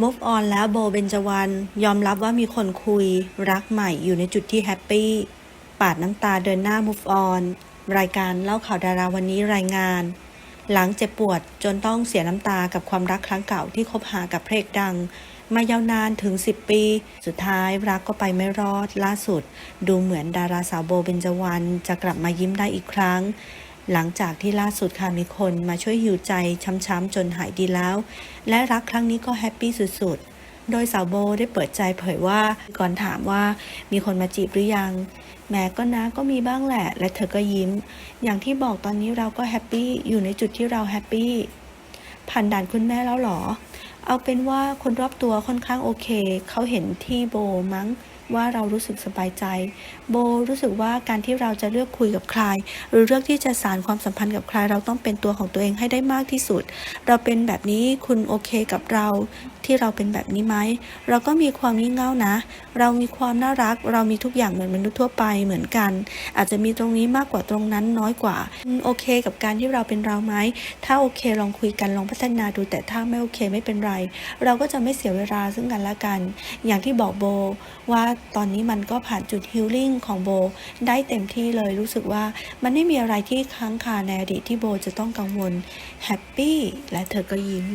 move on แล้วโบเบนจวัน ยอมรับว่ามีคนคุย รักใหม่อยู่ในจุดที่แฮปปี้ ปาดน้ำตาเดินหน้า move on รายการเล่าข่าวดาราวันนี้รายงาน หลังเจ็บปวดจนต้องเสียน้ำตากับความรักครั้งเก่าที่คบหากับเพระเอกดัง มายาวนานถึง 10 ปี สุดท้ายรักก็ไปไม่รอดล่าสุด ดูเหมือนดาราสาวโบเบนจวันจะกลับมายิ้มได้อีกครั้ง หลังจากที่ล่าสุดค่ะมีคนมาช่วยหิวใจช้ำๆจนหายดีแล้ว และรักครั้งนี้ก็แฮปปี้สุดๆ โดยสาวโบได้เปิดใจเผยว่าก่อนถามว่ามีคนมาจีบหรือยัง แม้ก็นะก็มีบ้างแหละ และเธอก็ยิ้ม อย่างที่บอกตอนนี้เราก็แฮปปี้อยู่ในจุดที่เราแฮปปี้ผ่านด่านคุณแม่แล้วหรอ เอาเป็นว่าคนรอบตัวค่อนข้างโอเค เขาเห็นที่โบมั้งว่าเรารู้สึกสบายใจ โบรู้สึกว่าการที่เราจะเลือกคุยกับใคร หรือเลือกที่จะสานความสัมพันธ์กับใคร เราต้องเป็นตัวของตัวเองให้ได้มากที่สุด เราเป็นแบบนี้คุณโอเคกับเรา ที่เราเป็นแบบนี้ไหมเราก็มีความงี่เง่านะ เรามีความน่ารัก เรามีทุกอย่างเหมือนมนุษย์ทั่วไปเหมือนกัน อาจจะมีตรงนี้มากกว่าตรงนั้นน้อยกว่าโอเค กับการที่เราเป็นเราไหมถ้าโอเคลองคุยกันลองพัฒนาดูแต่ถ้าไม่โอเคไม่เป็นไร เราก็จะไม่เสียเวลาซึ่งกันและกัน อย่างที่บอกโบว่าตอนนี้มันก็ผ่านจุดฮิลลิ่งของโบได้เต็มที่เลยรู้สึกว่ามันไม่มีอะไรที่ค้างคาในอดีตที่โบจะต้องกังวลแฮปปี้และเธอก็ยิ้ม